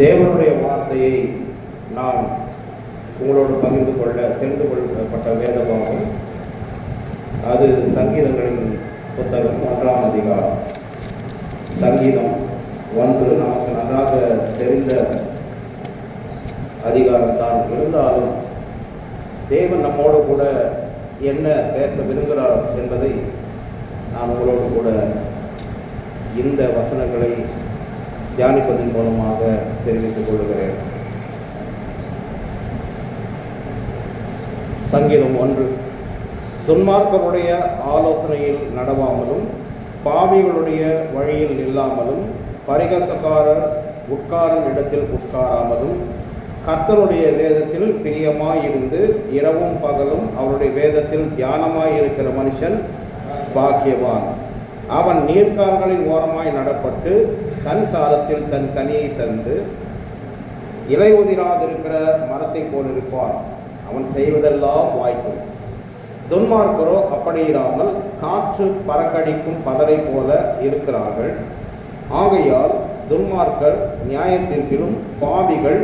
தேவனுடைய வார்த்தையை நாம் உங்களோடு பகிர்ந்து கொள்ள தெரிந்து கொள்ளப்பட்ட வேதமாகும். அது சங்கீதங்களின் புத்தகம் ஒன்றாம் அதிகாரம். சங்கீதம் ஒன்று நமக்கு நன்றாக தெரிந்த அதிகாரம் தான். இருந்தாலும் தேவன் நம்மோடு கூட என்ன பேச விரும்புகிறார் என்பதை நான் உங்களோடு கூட இந்த வசனங்களை தியானிப்பதன் மூலமாக தெரிவித்துக் கொள்கிறேன். சங்கீதம் ஒன்று. துன்மார்க்கருடைய ஆலோசனையில் நடவாமலும் பாவிகளுடைய வழியில் நில்லாமலும் பரிகசக்காரர் உட்காரும் இடத்தில் உட்காராமலும் கர்த்தருடைய வேதத்தில் பிரியமாயிருந்து இரவும் பகலும் அவருடைய வேதத்தில் தியானமாயிருக்கிற மனுஷன் பாக்கியவான். அவன் நீர்க்கால்களின் ஓரமாய் நடப்பட்டு தன் காலத்தில் தன் கனியை தந்து இலை உதிராதிருக்கிற மரத்தை போல் இருப்பான். அவன் செய்வதெல்லாம் வாய்க்கும். துன்மார்க்கரோ அப்படியிராமல் காற்று பறக்கடிக்கும் பதரை போல இருக்கிறார்கள். ஆகையால் துன்மார்க்கர் நியாயத்திற்கிலும் பாவிகள்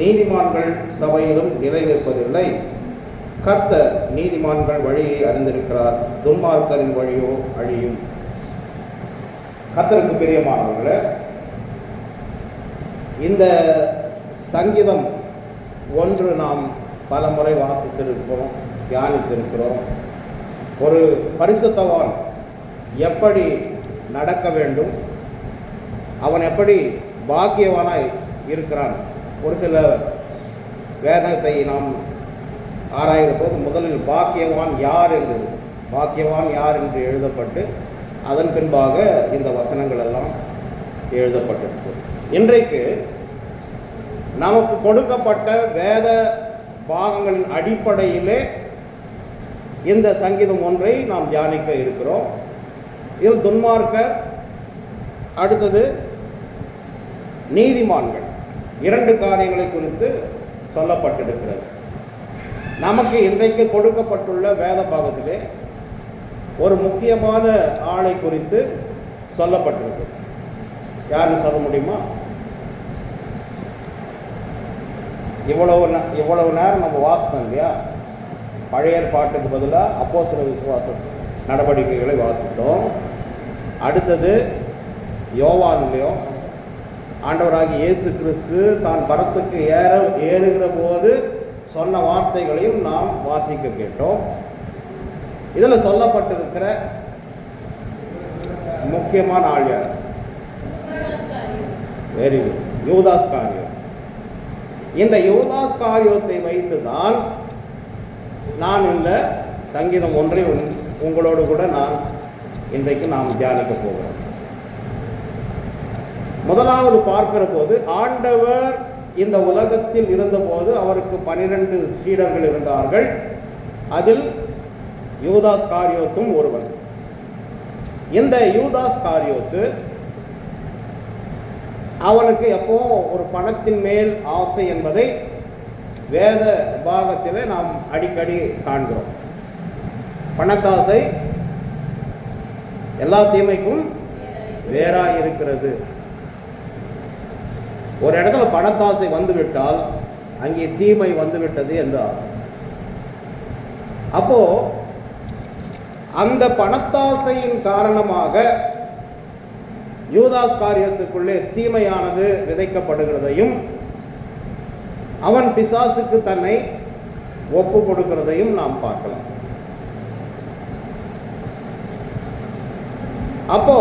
நீதிமான்கள் சபையிலும் நிலை நிற்பதில்லை கர்த்தர் நீதிமான்கள் வழியை அறிந்திருக்கிறார். துன்மார்க்கரின் வழியோ அழியும். கத்தருக்கு பிரியமானவர்களே இந்த சங்கீதம் ஒன்று நாம் பல முறை வாசித்திருக்கிறோம் தியானித்திருக்கிறோம். ஒரு பரிசுத்தவான் எப்படி நடக்க வேண்டும்? அவன் எப்படி பாக்கியவானாய் இருக்கிறான்? ஒரு சில வேதத்தை நாம் ஆராய்கிற போது முதலில் பாக்கியவான் யார் என்று பாக்கியவான் யார் என்று எழுதப்பட்டு அதன் பின்பாக இந்த வசனங்கள் எல்லாம் எழுதப்பட்டிருக்கு. இன்றைக்கு நமக்கு கொடுக்கப்பட்ட வேத பாகங்களின் அடிப்படையிலே இந்த சங்கீதம் ஒன்றை நாம் தியானிக்க இருக்கிறோம். இதில் துன்மார்க்கர் அடுத்தது நீதிமான்கள் இரண்டு காரியங்களை குறித்து சொல்லப்பட்டிருக்கிறது. நமக்கு இன்றைக்கு கொடுக்கப்பட்டுள்ள வேத பாகத்திலே ஒரு முக்கியமான ஆளை குறித்து சொல்லப்பட்டிருக்கு. யாருன்னு சொல்ல முடியுமா? இவ்வளவு இவ்வளவு நேரம் நம்ம வாசித்தோம் இல்லையா? பழைய பாட்டுக்கு பதிலாக அப்போ சில விசுவாச நடவடிக்கைகளை வாசித்தோம். அடுத்தது யோவான்லையும் ஆண்டவராகி இயேசு கிறிஸ்து தான் பரத்துக்கு ஏற ஏறுகிற போது சொன்ன வார்த்தைகளையும் நாம் வாசிக்க கேட்டோம். இதில் சொல்லப்பட்டிருக்கிற முக்கியமான ஆள் யார்? வெரி குட் யோதாஸ் காரியம். இந்த யோதாஸ் காரியத்தை வைத்து தான் நான் இந்த சங்கீதம் ஒன்றை உங்களோடு கூட நான் இன்றைக்கு நாம் தியானிக்க போகிறோம். முதலாவது பார்க்கிற போது ஆண்டவர் இந்த உலகத்தில் இருந்தபோது அவருக்கு பனிரெண்டு சீடர்கள் இருந்தார்கள். அதில் யூதாஸ் காரியோத்தும் ஒருவன். இந்த யூதாஸ் காரியோத்து அவனுக்கு எப்போ ஒரு பணத்தின் மேல் ஆசை என்பதை வேத பாகத்தில் நாம் அடிக்கடி காண்கிறோம். பணத்தாசை எல்லா தீமைக்கும் வேறா இருக்கிறது. ஒரு இடத்துல பணத்தாசை வந்துவிட்டால் அங்கே தீமை வந்துவிட்டது என்று ஆகும் அப்போது அந்த பணத்தாசையின் காரணமாக யூதாஸ் காரியத்துக்குள்ளே தீமையானது விதைக்கப்படுகிறதையும் அவன் பிசாசுக்கு தன்னை ஒப்பு கொடுக்கிறதையும் நாம் பார்க்கலாம். அப்போ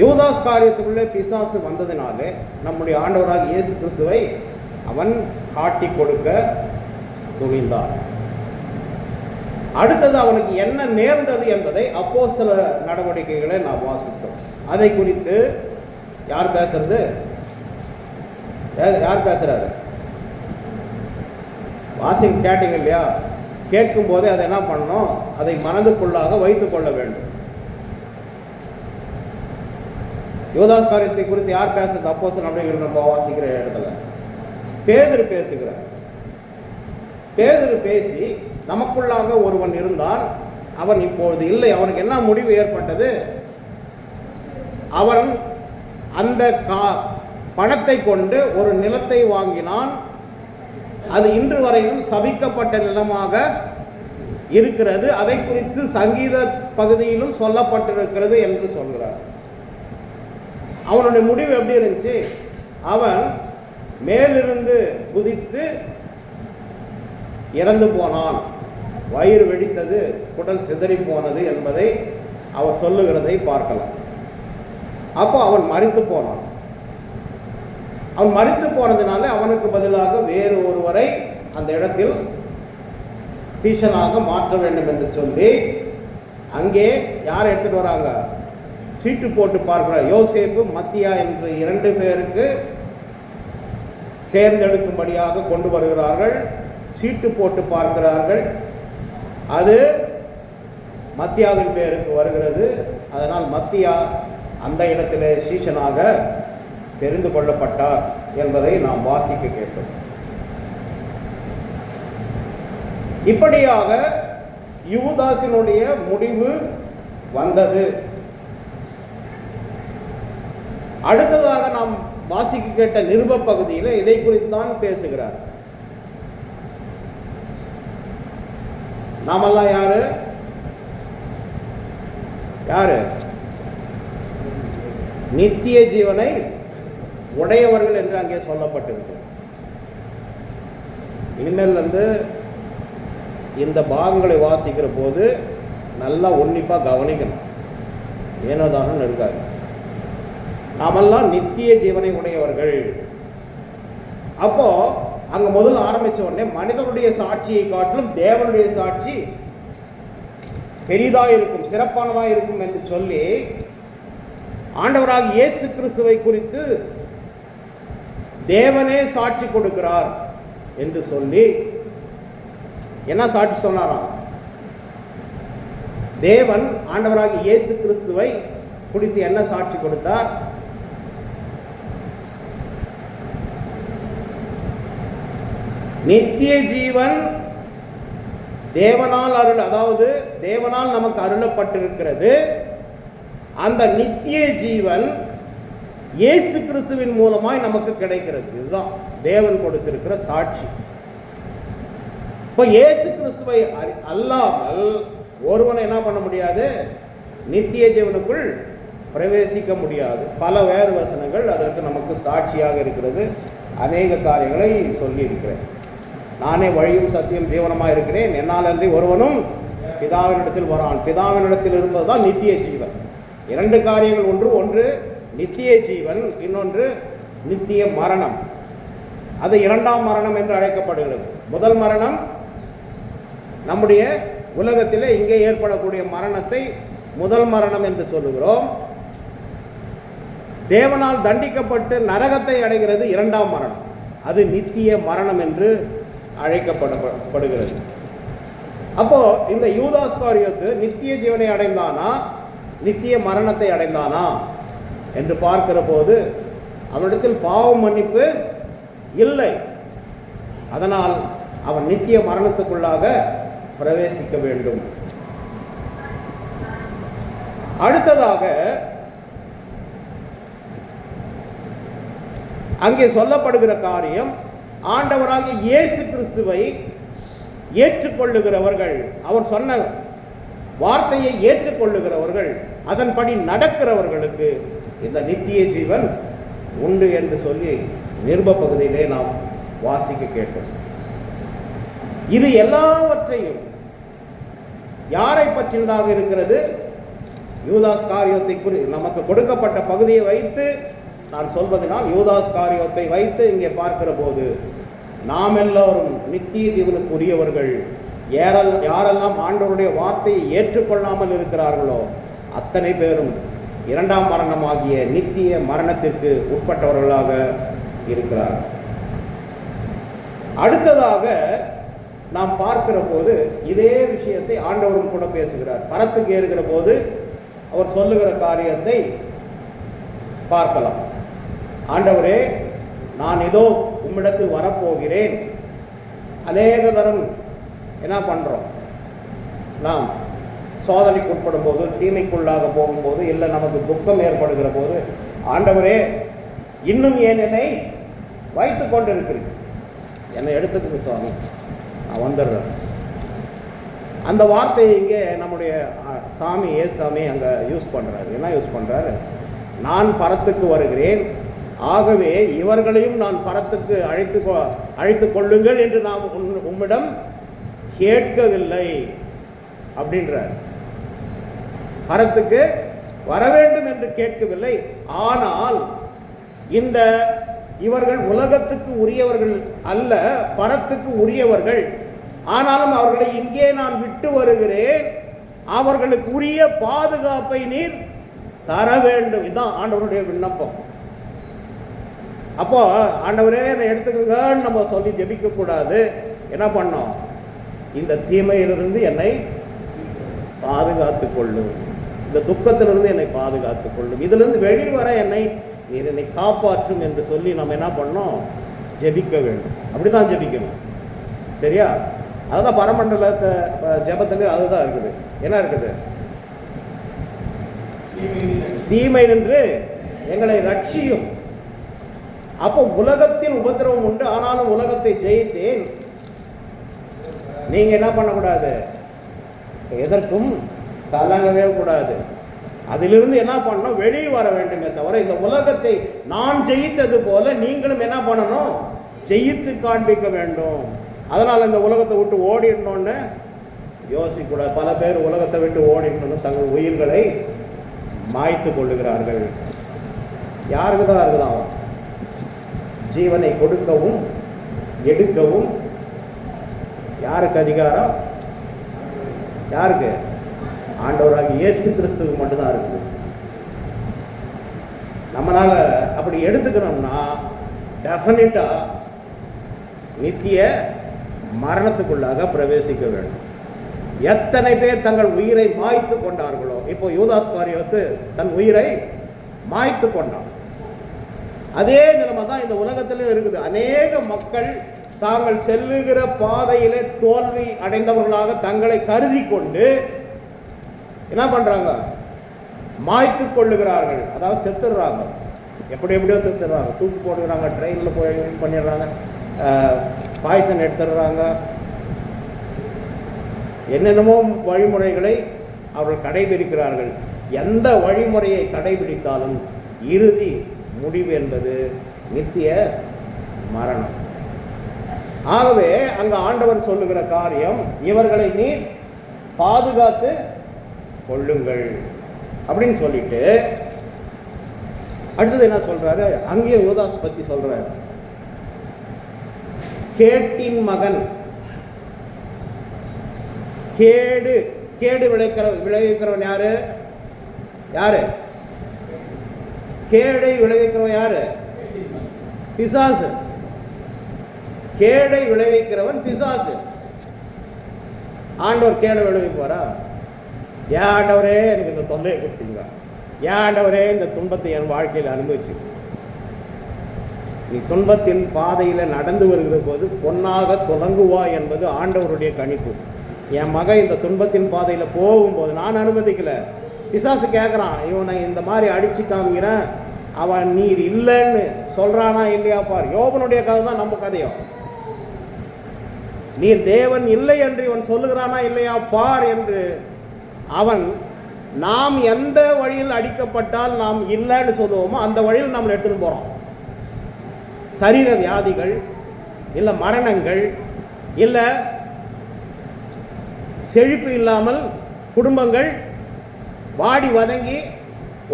யூதாஸ் காரியத்துக்குள்ளே பிசாசு வந்ததினாலே நம்முடைய ஆண்டவராக இயேசு கிறிஸ்துவை அவன் காட்டி கொடுக்க துணிந்தான். அடுத்தது அவனுக்கு என்ன நேர்ந்தது என்பதை அப்போஸ்தல நடவடிக்கைகளை நாம் வாசித்தோம். அதை குறித்து யார் பேசுறது? யார் பேசுறாரு? வாசிங் கேட்டீங்க இல்லையா? கேட்கும் போதே அதை என்ன பண்ணணும்? அதை மனதுக்குள்ளாக வைத்துக் கொள்ள வேண்டும். யோதாஸ் காரியத்தை குறித்து யார் பேசுறது? அப்போஸ் நடைகள் நம்ம வாசிக்கிற இடத்துல. பேதர் பேசுகிறார். பேதர் பேசி நமக்குள்ளாக ஒருவன் இருந்தான் அவன் இப்பொழுது இல்லை. அவனுக்கு என்ன முடிவு ஏற்பட்டது? அவன் அந்த கா பணத்தை கொண்டு ஒரு நிலத்தை வாங்கினான். அது இன்று வரையிலும் சபிக்கப்பட்ட நிலமாக இருக்கிறது. அதை குறித்து சங்கீத பகுதியிலும் சொல்லப்பட்டிருக்கிறது என்று சொல்கிறார். அவனுடைய முடிவு எப்படி இருந்துச்சு? அவன் மேலிருந்து குதித்து இறந்து போனான். வயிறு வெடித்தது குடல் சிதறி போனது என்பதை அவர் சொல்லுகிறதை பார்க்கலாம். அப்போ அவன் மறித்து போனான். அவன் மறித்து போனதுனால அவனுக்கு பதிலாக வேறு ஒருவரை அந்த இடத்தில் சீசனாக மாற்ற வேண்டும் என்று சொல்லி அங்கே யார் எடுத்துகிட்டு வராங்க? சீட்டு போட்டு பார்க்குற யோசேப்பு மத்தியா என்று இரண்டு பேருக்கு தேர்ந்தெடுக்கும்படியாக கொண்டு வருகிறார்கள். சீட்டு போட்டு பார்க்கிறார்கள். அது மத்தியாவின் பேருக்கு வருகிறது. அதனால் மத்தியா அந்த இடத்திலே சீசனாக தெரிந்து கொள்ளப்பட்டார் என்பதை நாம் வாசிக்க கேட்டோம். இப்படியாக யூதாசினுடைய முடிவு வந்தது. அடுத்ததாக நாம் வாசிக்க கேட்ட நிருப பகுதியில் இதை குறித்து தான் பேசுகிறார். நாமெல்லாம் யாரு? யாரு? நித்திய ஜீவனை உடையவர்கள் என்று அங்கே சொல்லப்பட்டிருக்கு இனிமேல் வந்து இந்த பாகங்களை வாசிக்கிற போது நல்லா உன்னிப்பாக கவனிக்கணும். ஏனோதானம் இருக்காது நாமெல்லாம் நித்திய ஜீவனை உடையவர்கள். அப்போ அங்க முதல்ல ஆரம்பிச்ச உடனே மனிதனுடைய சாட்சியை காட்டிலும் தேவனுடைய சாட்சி பெரிதா இருக்கும் சிறப்பானதா இருக்கும் என்று சொல்லி ஆண்டவராக இயேசு கிறிஸ்துவை குறித்து தேவனே சாட்சி கொடுக்கிறார் என்று சொல்லி என்ன சாட்சி சொன்னாராம்? தேவன் ஆண்டவராக இயேசு கிறிஸ்துவை குறித்து என்ன சாட்சி கொடுத்தார்? நித்திய ஜீவன் தேவனால் அருள் அதாவது தேவனால் நமக்கு அருளப்பட்டிருக்கிறது. அந்த நித்திய ஜீவன் இயேசு கிறிஸ்துவின் மூலமாய் நமக்கு கிடைக்கிறது. இதுதான் தேவன் கொடுத்திருக்கிற சாட்சி. இப்போ இயேசு கிறிஸ்துவை அல்லாமல் ஒருவனை என்ன பண்ண முடியாது? நித்திய ஜீவனுக்குள் பிரவேசிக்க முடியாது. பல வேத வசனங்கள் அதற்கு நமக்கு சாட்சியாக இருக்கிறது. அநேக காரியங்களை சொல்லியிருக்கிறேன். நானே வழியும் சத்தியம் ஜீவனமாக இருக்கிறேன். என்னால் அன்றி ஒருவனும் பிதாவினிடத்தில் வரான். பிதாவினிடத்தில் இருப்பது தான் நித்திய ஜீவன். இரண்டு காரியங்கள் ஒன்று ஒன்று நித்திய ஜீவன் இன்னொன்று நித்திய மரணம். அது இரண்டாம் மரணம் என்று அழைக்கப்படுகிறது. முதல் மரணம் நம்முடைய உலகத்திலே இங்கே ஏற்படக்கூடிய மரணத்தை முதல் மரணம் என்று சொல்லுகிறோம். தேவனால் தண்டிக்கப்பட்டு நரகத்தை அடைகிறது இரண்டாம் மரணம். அது நித்திய மரணம் என்று அழைக்கப்படப்படுகிறது அப்போ இந்த யூதாஸ்காரியத்து நித்திய ஜீவனை அடைந்தானா? நித்திய மரணத்தை அடைந்தானா? என்று பார்க்கிற போது அவனிடத்தில் பாவ மன்னிப்பு இல்லை. அதனால் அவன் நித்திய மரணத்துக்குள்ளாக பிரவேசிக்க வேண்டும். அடுத்ததாக அங்கே சொல்லப்படுகிற காரியம் ஆண்டவராகிய இயேசு கிறிஸ்துவை ஏற்றுக்கொள்ளுகிறவர்கள் அவர் சொன்ன வார்த்தையை ஏற்றுக்கொள்ளுகிறவர்கள் அதன்படி நடக்கிறவர்களுக்கு இந்த நித்திய ஜீவன் உண்டு என்று சொல்லி நிருப பகுதியிலே நாம் வாசிக்க கேட்டோம். இது எல்லாவற்றையும் யாரை பற்றியதாக இருக்கிறது? யூதாஸ் காரியத்தை குறி நமக்கு கொடுக்கப்பட்ட பகுதியை வைத்து நான் சொல்வதனால் யூதாஸ் காரியத்தை வைத்து இங்கே பார்க்கிற போது நாம் எல்லோரும் நித்திய ஜீவனுக்குரியவர்கள். ஏறல் யாரெல்லாம் ஆண்டவருடைய வார்த்தையை ஏற்றுக்கொள்ளாமல் இருக்கிறார்களோ அத்தனை பேரும் இரண்டாம் மரணமாகிய நித்திய மரணத்திற்கு உட்பட்டவர்களாக இருக்கிறார் அடுத்ததாக நாம் பார்க்கிற போது இதே விஷயத்தை ஆண்டவரும் கூட பேசுகிறார். பரத்துக்கு ஏறுகிற போது அவர் சொல்லுகிற காரியத்தை பார்க்கலாம். ஆண்டவரே நான் ஏதோ உம்மிடத்தில் வரப்போகிறேன். அநேக தரம் என்ன பண்ணுறோம் நாம் சோதனைக்கு உட்படும் போது தீமைக்குள்ளாக போகும்போது இல்லை நமக்கு துக்கம் ஏற்படுகிற போது ஆண்டவரே இன்னும் ஏன் என்னை வைத்து கொண்டு என்னை எடுத்துக்கோங்க சுவாமி. நான் வந்துடுறேன். அந்த வார்த்தையை இங்கே நம்முடைய சாமி ஏசாமி அங்கே யூஸ் பண்ணுறாரு என்ன யூஸ் பண்ணுறாரு நான் பரத்துக்கு வருகிறேன். ஆகவே இவர்களையும் நான் பரத்துக்கு அழைத்து அழைத்து கொள்ளுங்கள் என்று நாம் உம்மிடம் கேட்கவில்லை அப்படின்றார். பரத்துக்கு வர வேண்டும் என்று கேட்கவில்லை. ஆனால் இந்த இவர்கள் உலகத்துக்கு உரியவர்கள் அல்ல பரத்துக்கு உரியவர்கள். ஆனாலும் அவர்களை இங்கே நான் விட்டு வருகிறேன். அவர்களுக்கு உரிய பாதுகாப்பை நீர் தர வேண்டும். இதுதான் ஆண்டவருடைய விண்ணப்பம். அப்போ ஆண்டவரே என்னை எடுத்துக்கங்கன்னு நம்ம சொல்லி ஜெபிக்க கூடாது என்ன பண்ணோம்? இந்த தீமையிலிருந்து என்னை பாதுகாத்து கொள்ளும் இந்த துக்கத்திலிருந்து என்னை பாதுகாத்து கொள்ளும் இதிலிருந்து வெளிவர என்னை நீர் என்னை காப்பாற்றும் என்று சொல்லி நம்ம என்ன பண்ணோம்? ஜெபிக்க வேண்டும். அப்படிதான் ஜெபிக்கணும். சரியா? அதுதான் பரமண்டலத்தை ஜெபத்திலே அதுதான் இருக்குது. என்ன இருக்குது? தீமை நின்று எங்களை ரட்சியும். அப்போ உலகத்தில் உபத்திரவம் உண்டு ஆனாலும் உலகத்தை ஜெயித்தேன். நீங்க என்ன பண்ணக்கூடாது? எதற்கும் கலங்கவே கூடாது. அதிலிருந்து என்ன பண்ணணும்? வெளியே வர வேண்டுமே தவிர இந்த உலகத்தை நான் ஜெயித்தது போல நீங்களும் என்ன பண்ணணும்? ஜெயித்து காண்பிக்க வேண்டும். அதனால் இந்த உலகத்தை விட்டு ஓடிடணும்னு யோசிக்கக்கூடாது பல பேர் உலகத்தை விட்டு ஓடிடணும்னு தங்கள் உயிர்களை மாய்த்து கொள்ளுகிறார்கள். யாருக்கு தான் இருக்குதான் ஜீவனை கொடுக்கவும் எடுக்கவும். யாருக்கு அதிகாரம்? யாருக்கு? ஆண்டவராக இயேசு கிறிஸ்துவுக்கு மட்டும்தான் இருக்குது. நம்மளால் அப்படி எடுத்துக்கிறோம்னா டெஃபினட்டாக நித்திய மரணத்துக்குள்ளாக பிரவேசிக்க வேண்டும். எத்தனை பேர் தங்கள் உயிரை மாய்த்து கொண்டார்களோ இப்போ யூதாஸ் காரியத்து தன் உயிரை மாய்த்து கொண்டான். அதே நிலைமை தான் இந்த உலகத்திலும் இருக்குது. அநேக மக்கள் தாங்கள் செல்லுகிற பாதையிலே தோல்வி அடைந்தவர்களாக தங்களை கருதி கொண்டு என்ன பண்றாங்க? மாய்த்து கொள்ளுகிறார்கள். அதாவது செத்துடுறாங்க. எப்படி எப்படியோ செத்துடுறாங்க. தூக்கு போடுகிறாங்க ட்ரெயினில் போய் இது பண்ணிடுறாங்க பாய்சன் எடுத்துடுறாங்க. என்னென்னமோ வழிமுறைகளை அவர்கள் கடைபிடிக்கிறார்கள். எந்த வழிமுறையை கடைபிடித்தாலும் இறுதி முடிவு என்பது நித்திய மரணம். ஆகவே அங்க ஆண்டவர் சொல்லுகிற காரியம் இவர்களை நீ பாதுகாத்து கொள்ளுங்கள் அப்படின்னு சொல்லிட்டு அடுத்தது என்ன சொல்றாரு? அங்கேயும் யோதாஸ் பத்தி சொல்றாரு. கேட்டின் மகன் கேடு கேடு விளைக்கிற விளைவிக்கிறவன் யாரு? யாரு? கேடை விளைவிக்கிறவன் யாரு? பிசாசு. கேடை விளைவிக்கிறவன் பிசாசு. ஆண்டவர் கேடை விளைவிப்பாரா? ஏன் ஆண்டவரே எனக்கு இந்த தொல்லையை கொடுத்தீங்க. ஏன் ஆண்டவரே இந்த துன்பத்தை என் வாழ்க்கையில் அனுபவிச்சு நீ துன்பத்தின் பாதையில் நடந்து வருகிற போது பொன்னாக தொடங்குவா என்பது ஆண்டவருடைய கணிப்பு. என் மகன் இந்த துன்பத்தின் பாதையில் போகும்போது நான் அனுமதிக்கலை. பிசாசு கேட்குறான் இவனை இந்த மாதிரி அடித்து காமிக்கிறேன். அவன் நீர் இல்லைன்னு சொல்றானா இல்லையா பார். யோபனுடைய கதை தான் நம்ம கதையும். நீர் தேவன் இல்லை என்று இவன் சொல்லுகிறானா இல்லையா பார் என்று அவன் நாம் எந்த வழியில் அடிக்கப்பட்டால் நாம் இல்லைன்னு சொல்லுவோமோ அந்த வழியில் நம்ம எடுத்துட்டு போகிறோம் சரீர வியாதிகள் இல்லை மரணங்கள் இல்லை செழிப்பு இல்லாமல் குடும்பங்கள் வாடி வதங்கி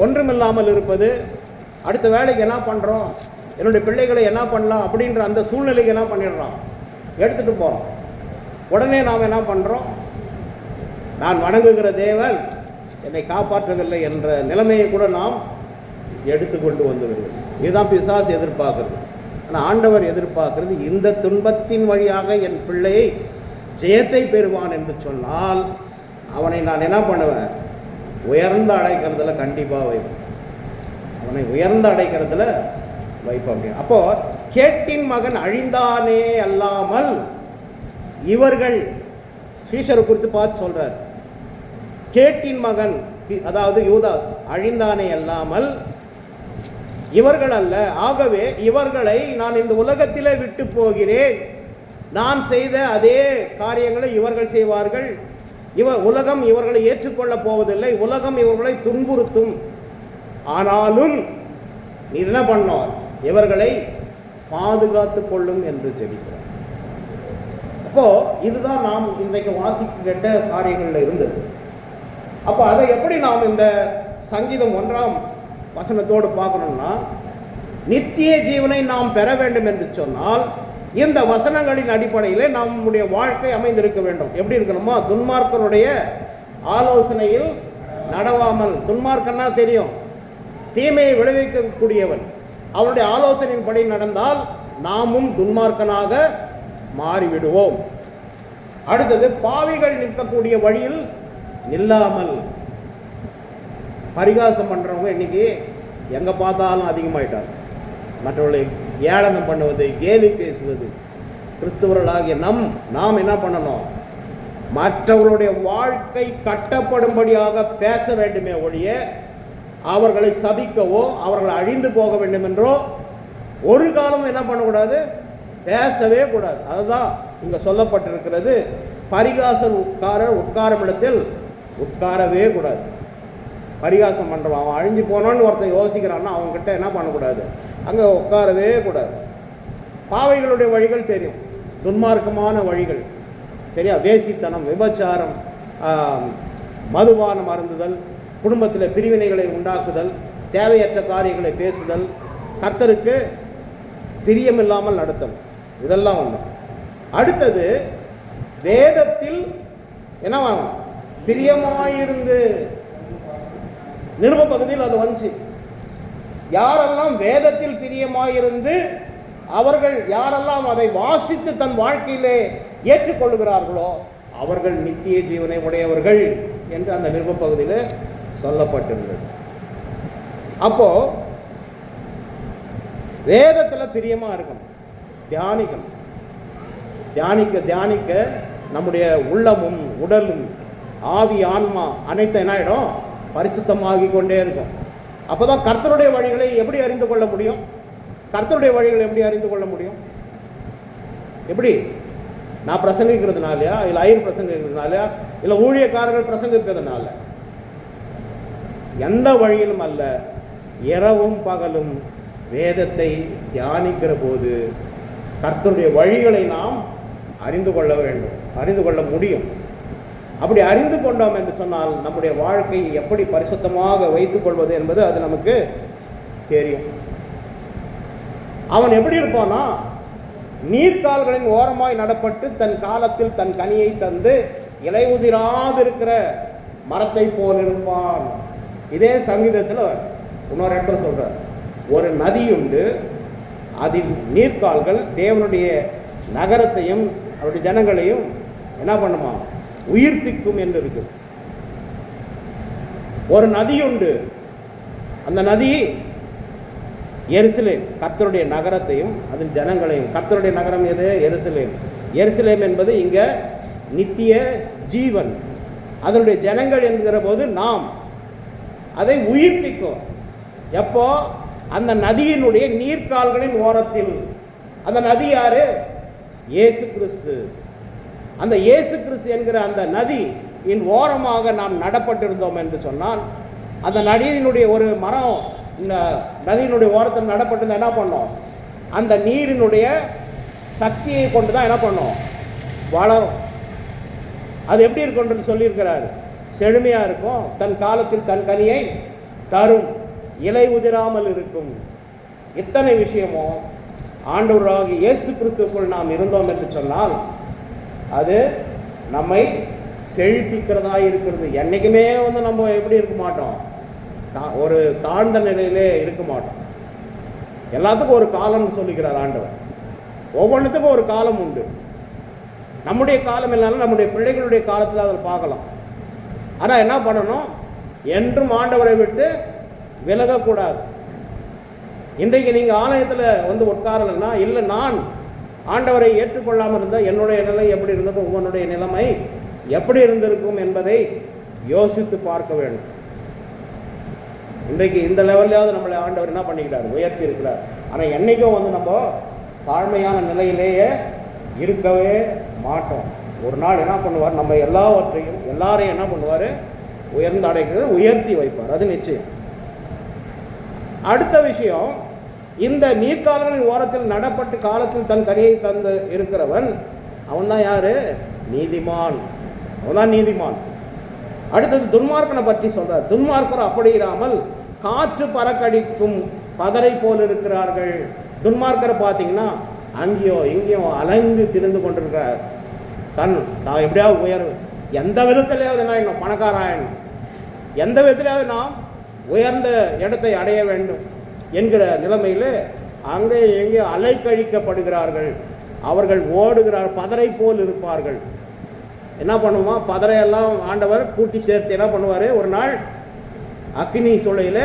ஒன்றுமில்லாமல் இருப்பது அடுத்த வேலைக்கு என்ன பண்ணுறோம் என்னுடைய பிள்ளைகளை என்ன பண்ணலாம் அப்படின்ற அந்த சூழ்நிலைக்கு என்ன பண்ணிடுறோம் எடுத்துகிட்டு போகிறோம் உடனே நாம் என்ன பண்ணுறோம் நான் வணங்குகிற தேவன் என்னை காப்பாற்றவில்லை என்ற நிலைமையை கூட நாம் எடுத்துக்கொண்டு வந்து வருவோம் இதுதான் பிசாஸ் எதிர்பார்க்குறது. ஆனால் ஆண்டவர் எதிர்பார்க்கிறது இந்த துன்பத்தின் வழியாக என் பிள்ளையை ஜெயத்தை பெறுவான் என்று சொன்னால் அவனை நான் என்ன பண்ணுவேன்? உயர்ந்து அடைக்கிறதுல கண்டிப்பாக வைப்போம். அவனை உயர்ந்து அடைக்கிறதுல வைப்போம். அப்படி அப்போ கேட்டின் மகன் அழிந்தானே அல்லாமல் இவர்கள் ஸ்ரீஷரை குறித்து பார்த்து சொல்றார். கேட்டின் மகன் அதாவது யூதாஸ் அழிந்தானே அல்லாமல் இவர்கள் அல்ல. ஆகவே இவர்களை நான் இந்த உலகத்திலே விட்டு போகிறேன். நான் செய்த அதே காரியங்களை இவர்கள் செய்வார்கள். இவ உலகம் இவர்களை ஏற்றுக்கொள்ளப் போவதில்லை உலகம் இவர்களை துன்புறுத்தும். ஆனாலும் நீ என்ன பண்ணோம் இவர்களை பாதுகாத்து கொள்ளும் என்று ஜெபிக்கிறோம் அப்போ இதுதான் நாம் இன்றைக்கு வாசிக்க கேட்ட காரியங்களில் இருந்தது. அப்போ அதை எப்படி நாம் இந்த சங்கீதம் ஒன்றாம் வசனத்தோடு பார்க்கணும்னா நித்திய ஜீவனை நாம் பெற வேண்டும் என்று சொன்னால் இந்த வசனங்களின் அடிப்படையிலே நம்முடைய வாழ்க்கை அமைந்திருக்க வேண்டும். எப்படி இருக்கணுமோ? துன்மார்க்கருடைய ஆலோசனையில் நடவாமல். துன்மார்க்கன்னா தெரியும். தீமையை விளைவிக்கக்கூடியவன். அவனுடைய ஆலோசனையின்படி நடந்தால் நாமும் துன்மார்க்கனாக மாறிவிடுவோம். அடுத்தது பாவிகள் நிற்கக்கூடிய வழியில் நில்லாமல். பரிகாசம் பண்ணுறவங்க இன்னைக்கு எங்கே பார்த்தாலும் அதிகமாயிட்டார் மற்றவர்களை ஏளனம் பண்ணுவது கேலி பேசுவது. கிறிஸ்தவர்களாகிய நம் நாம் என்ன பண்ணணும்? மற்றவர்களுடைய வாழ்க்கை கட்டப்படும்படியாக பேச வேண்டுமே ஒழிய அவர்களை சபிக்கவோ அவர்களை அழிந்து போக வேண்டும் என்றோ ஒரு காலமும் என்ன பண்ணக்கூடாது? பேசவே கூடாது. அதுதான் இங்கே சொல்லப்பட்டிருக்கிறது. பரிகாசம் உட்கார உட்காரமிடத்தில் உட்காரவே கூடாது. பரிகாசம் பண்ணுறான் அவன் அழிஞ்சு போனான்னு ஒருத்தன் யோசிக்கிறான்னா அவங்கக்கிட்ட என்ன பண்ணக்கூடாது? அங்கே உட்காரவே கூடாது. பாவைகளுடைய வழிகள் தெரியும். துன்மார்க்கமான வழிகள். சரியா? வேசித்தனம் விபச்சாரம் மதுபான மதுபானம் குடும்பத்தில் பிரிவினைகளை உண்டாக்குதல் தேவையற்ற காரியங்களை பேசுதல் கர்த்தருக்கு பிரியமில்லாமல் நடத்தல். இதெல்லாம் ஒன்று அடுத்தது வேதத்தில் என்ன பிரியமாயிருந்து. நிருப பகுதியில் அது வந்துச்சு. யாரெல்லாம் வேதத்தில் பிரியமாயிருந்து அவர்கள் யாரெல்லாம் அதை வாசித்து தன் வாழ்க்கையிலே ஏற்றுக்கொள்கிறார்களோ அவர்கள் நித்திய ஜீவனை உடையவர்கள் என்று அந்த நிருப பகுதியில் சொல்லப்பட்டிருந்தது. அப்போ வேதத்தில் பிரியமாக இருக்கணும் தியானிக்கணும். தியானிக்க தியானிக்க நம்முடைய உள்ளமும் உடலும் ஆவி ஆன்மா அனைத்து என்ன ஆகிடும் பரிசுத்தமாகி கொண்டே இருக்கும். அப்போ தான் கர்த்தருடைய வழிகளை எப்படி அறிந்து கொள்ள முடியும்? கர்த்தருடைய வழிகளை எப்படி அறிந்து கொள்ள முடியும்? எப்படி? நான் பிரசங்கிக்கிறதுனாலயா? இல்லை ஐயர் பிரசங்கிக்கிறதுனாலயா? இல்லை ஊழியக்காரர்கள் பிரசங்கிப்பதனால? எந்த வழியிலும் அல்ல. இரவும் பகலும் வேதத்தை தியானிக்கிற போது கர்த்தருடைய வழிகளை நாம் அறிந்து கொள்ள வேண்டும். அறிந்து கொள்ள முடியும். அப்படி அறிந்து கொண்டோம் என்று சொன்னால் நம்முடைய வாழ்க்கையை எப்படி பரிசுத்தமாக வைத்துக் கொள்வது என்பது அது நமக்கு தெரியும். அவன் எப்படி இருப்பானா நீர்கால்களின் ஓரமாய் நடப்பட்டு தன் காலத்தில் தன் கனியை தந்து இலையுதிராதிருக்கிற மரத்தை போல் இருப்பான். இதே சங்கீதத்தில் இன்னொரு இடத்துல சொல்றார் ஒரு நதி உண்டு அதில் நீர்க்கால்கள் தேவனுடைய நகரத்தையும் அவருடைய ஜனங்களையும் என்ன பண்ணுமா? உயிர்ப்பிக்கும் என்று இருக்கு ஒரு நதி உண்டு. அந்த நதி எருசலேம் கர்த்தருடைய நகரத்தையும் அதன் ஜனங்களையும் கர்த்தருடைய நகரம் எது? எருசலேம். எருசலேம் என்பது இங்க நித்திய ஜீவன். அதனுடைய ஜனங்கள் என்கிற போது நாம். அதை உயிர்ப்பிக்கும். எப்போ? அந்த நதியினுடைய நீர்க்கால்களின் ஓரத்தில். அந்த நதி யாரு? இயேசு கிறிஸ்து. அந்த இயேசு கிறிஸ்து என்கிற அந்த நதி இன் ஓரமாக நாம் நடப்பட்டிருந்தோம் என்று சொன்னால் அந்த நதியினுடைய ஒரு மரம் இந்த நதியினுடைய ஓரத்தில் நடப்பட்டிருந்தா என்ன பண்ணோம்? அந்த நீரினுடைய சக்தியை கொண்டு தான் என்ன பண்ணோம்? வளரும். அது எப்படி இருக்குன்றது சொல்லியிருக்கிறாரு. செழுமையாக இருக்கும். தன் காலத்தில் தன் கனியை தரும். இலை உதிராமல் இருக்கும். இத்தனை விஷயமும் ஆண்டவராக இயேசு கிறிஸ்துக்குள் நாம் இருந்தோம் என்று சொன்னால் அது நம்மை செழிப்பிக்கிறதா இருக்கிறது. என்றைக்குமே வந்து நம்ம எப்படி இருக்க மாட்டோம்? தா- ஒரு தாழ்ந்த நிலையிலே இருக்க மாட்டோம். எல்லாத்துக்கும் ஒரு காலம்னு சொல்லிக்கிறார் ஆண்டவர். ஒவ்வொன்றுத்துக்கும் ஒரு காலம் உண்டு. நம்முடைய காலம் இல்லைனாலும் நம்முடைய பிள்ளைகளுடைய காலத்தில் அதில் பார்க்கலாம். ஆனால் என்ன பண்ணணும்? என்றும் ஆண்டவரை விட்டு விலகக்கூடாது. இன்றைக்கு நீங்கள் ஆலயத்தில் வந்து உட்காரலைன்னா இல்லை நான் ஆண்டவரை ஏற்றுக்கொள்ளாமல் இருந்தால் என்னுடைய நிலை எப்படி இருந்திருக்கும்? உங்களுடைய நிலைமை எப்படி இருந்திருக்கும் என்பதை யோசித்து பார்க்க வேண்டும். இன்றைக்கு இந்த லெவல்லையாவது நம்மளை ஆண்டவர் என்ன பண்ணிக்கிறார்? உயர்த்தி இருக்கிறார். ஆனால் என்றைக்கும் வந்து நம்ம தாழ்மையான நிலையிலேயே இருக்கவே மாட்டோம். ஒரு நாள் என்ன பண்ணுவார்? நம்ம எல்லாவற்றையும் எல்லாரையும் என்ன பண்ணுவார்? உயர்ந்த அடைக்கிறது உயர்த்தி வைப்பார். அது நிச்சயம். அடுத்த விஷயம் இந்த நீர்க்கால்களின் ஓரத்தில் நடப்பட்டு காலத்தில் தன் கனியை தந்து இருக்கிறவன் அவன் தான் யாரு? நீதிமான். அவன் தான் நீதிமான். அடுத்தது துன்மார்க்கனை பற்றி சொல்றார். துன்மார்க்கர் அப்படி இராமல் காற்று பறக்கடிக்கும் பதரை போல் இருக்கிறார்கள். துன்மார்க்கரை பார்த்தீங்கன்னா அங்கேயோ இங்கேயோ அலைந்து திரிந்து கொண்டிருக்கிறார். தன் நான் எப்படியாவது உயர்வு எந்த விதத்திலேயாவது நான் இன்னும் பணக்காராயணும் எந்த விதத்திலேயாவது நாம் உயர்ந்த இடத்தை அடைய வேண்டும். என்கிற நிலைமையில் அங்கே எங்கே அலைக்கழிக்கப்படுகிறார்கள். அவர்கள் ஓடுகிறார் பதரை போல் இருப்பார்கள். என்ன பண்ணுவோம் பதரையெல்லாம் ஆண்டவர் கூட்டி சேர்த்து என்ன பண்ணுவார்? ஒரு நாள் அக்னி சூளையில்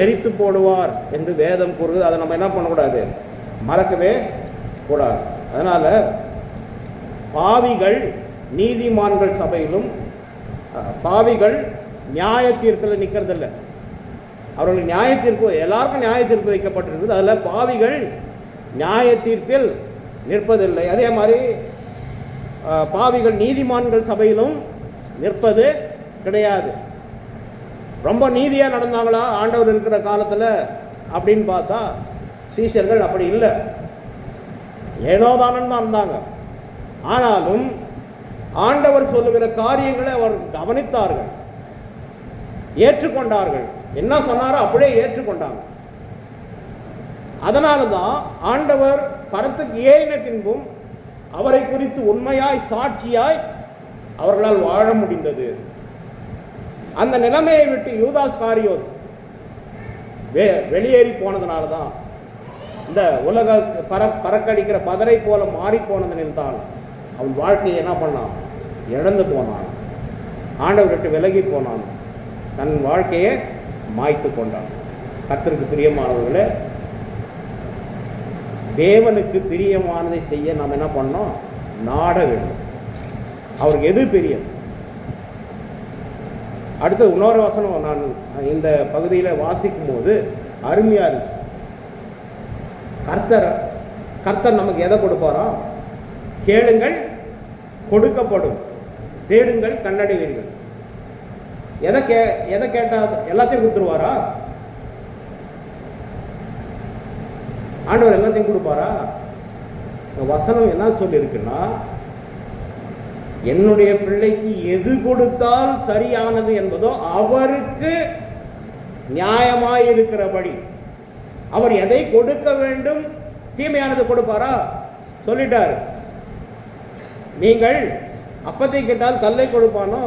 எரித்து போடுவார் என்று வேதம் கூறுது அதை நம்ம என்ன பண்ணக்கூடாது? மறக்கவே கூடாது. அதனால் பாவிகள் நீதிமான்கள் சபையிலும் பாவிகள் நியாய தீர்ப்பில் நிற்கிறதில்லை அவர்களுக்கு நியாய தீர்ப்பு எல்லாருக்கும் நியாய தீர்ப்பு வைக்கப்பட்டிருக்குது அதில் பாவிகள் நியாய தீர்ப்பில் நிற்பதில்லை. அதே மாதிரி பாவிகள் நீதிமான்கள் சபையிலும் நிற்பது கிடையாது. ரொம்ப நீதியாக நடந்தாங்களா? ஆண்டவர் இருக்கிற காலத்தில் அப்படின்னு பார்த்தா சீஷர்கள் அப்படி இல்லை. ஏனோதானன் தான் இருந்தாங்க. ஆனாலும் ஆண்டவர் சொல்லுகிற காரியங்களை அவர் கவனித்தார்கள். ஏற்றுக்கொண்டார்கள். என்ன சொன்னாரோ அப்படியே ஏற்றுக்கொண்டாங்க. அதனால தான் ஆண்டவர் பரத்துக்கு ஏறின பின்பும் அவரை குறித்து உண்மையாய் சாட்சியாய் அவர்களால் வாழ முடிந்தது. அந்த நிலைமையை விட்டு யூதாஸ் காரியோத் வெ வெளியேறி போனதுனால தான் இந்த உலக பற பறக்கடிக்கிற பதரை போல மாறி போனதினில் தான் அவன் வாழ்க்கையை என்ன பண்ணான்? இழந்து போனான். ஆண்டவர் விட்டு விலகி போனான். தன் வாழ்க்கையை மாய்த்து கொண்டான். கர்த்தருக்கு பிரியமானவர்களை தேவனுக்கு பிரியமானதை செய்ய நாம் என்ன பண்ணோம்? நாட வேண்டும். அவருக்கு எது பிரியம்? அடுத்தது இன்னொரு வசனம் நான் இந்த பகுதியில் வாசிக்கும் போது அருமையாக இருந்துச்சு. கர்த்தர் கர்த்தர் நமக்கு எதை கொடுப்பாரா? கேளுங்கள் கொடுக்கப்படும். தேடுங்கள் கண்ணடைவீர்கள் எதை கே எதை கேட்டால் எல்லாத்தையும் கொடுத்துருவாரா? ஆண்டவர் எல்லாத்தையும் கொடுப்பாரா? வசனம் என்ன சொல்லியிருக்குன்னா என்னுடைய பிள்ளைக்கு எது கொடுத்தால் சரியானது என்பதோ அவருக்கு நியாயமாயிருக்கிறபடி. அவர் எதை கொடுக்க வேண்டும்? தீமையானது கொடுப்பாரா? சொல்லிட்டார். நீங்கள் அப்பத்தை கேட்டால் கல்லை கொடுப்பானோ?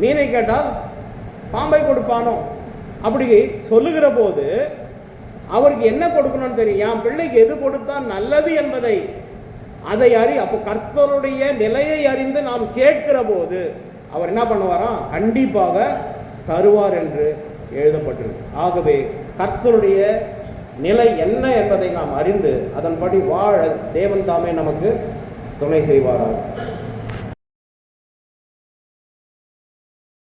மீனை கேட்டால் பாம்பை கொடுப்பானோ? அப்படி சொல்லுகிற போது அவருக்கு என்ன கொடுக்கணும்னு தெரியும். என் பிள்ளைக்கு எது கொடுத்தா நல்லது என்பதை அதை அறி. அப்போ கர்த்தருடைய நிலையை அறிந்து நாம் கேட்கிற போது அவர் என்ன பண்ணுவாராம்? கண்டிப்பாக தருவார் என்று எழுதப்பட்டிருக்கு. ஆகவே கர்த்தருடைய நிலை என்ன என்பதை நாம் அறிந்து அதன்படி வாழ தேவன் தாமே நமக்கு துணை செய்வாராக.